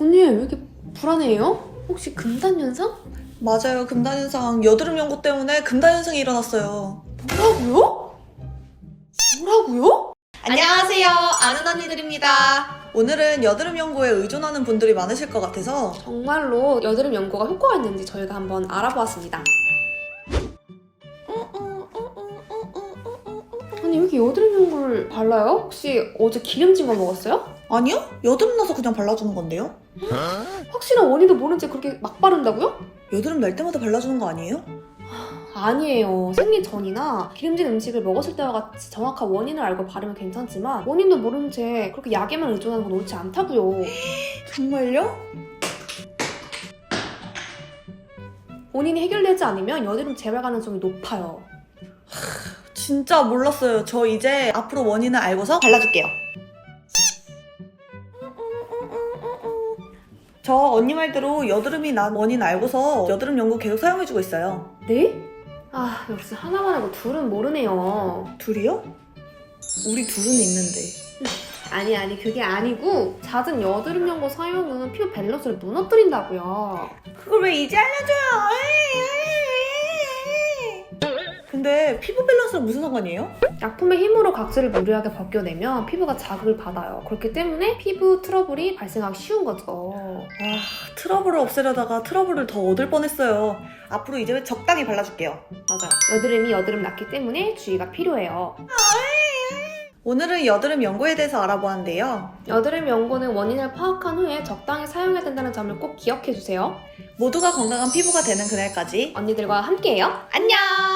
언니 왜 이렇게 불안해요? 혹시 금단 현상? 맞아요. 금단 현상 여드름 연고 때문에 금단 현상이 일어났어요. 뭐라고요? 뭐라고요? 안녕하세요. 아는 언니들입니다. 오늘은 여드름 연고에 의존하는 분들이 많으실 것 같아서 정말로 여드름 연고가 효과가 있는지 저희가 한번 알아보았습니다. 아니 왜 이렇게 여드름 연고를 발라요? 혹시 어제 기름진 거 먹었어요? 아니요? 여드름 나서 그냥 발라주는 건데요? 확실한 원인도 모른 채 그렇게 막 바른다고요? 여드름 날 때마다 발라주는 거 아니에요? 아니에요. 생리 전이나 기름진 음식을 먹었을 때와 같이 정확한 원인을 알고 바르면 괜찮지만 원인도 모른 채 그렇게 약에만 의존하는 건 옳지 않다고요. 정말요? 원인이 해결되지 않으면 여드름 재발 가능성이 높아요. 진짜 몰랐어요. 저 이제 앞으로 원인을 알고서 발라줄게요. 저 언니 말대로 여드름이 난 원인 알고서 여드름 연고 계속 사용해주고 있어요. 네? 아 역시 하나만 알고 둘은 모르네요. 둘이요? 우리 둘은 있는데. 아니 아니 그게 아니고 잦은 여드름 연고 사용은 피부 밸런스를 무너뜨린다고요. 그걸 왜 이제 알려줘요? 근데 피부 밸런스랑 무슨 상관이에요? 약품의 힘으로 각질을 무리하게 벗겨내면 피부가 자극을 받아요. 그렇기 때문에 피부 트러블이 발생하기 쉬운 거죠. 아, 트러블을 없애려다가 트러블을 더 얻을 뻔했어요. 앞으로 이제 적당히 발라줄게요. 맞아요. 여드름이 여드름 났기 때문에 주의가 필요해요. 오늘은 여드름 연고에 대해서 알아보았는데요. 여드름 연고는 원인을 파악한 후에 적당히 사용해야 된다는 점을 꼭 기억해 주세요. 모두가 건강한 피부가 되는 그날까지 언니들과 함께해요. 안녕!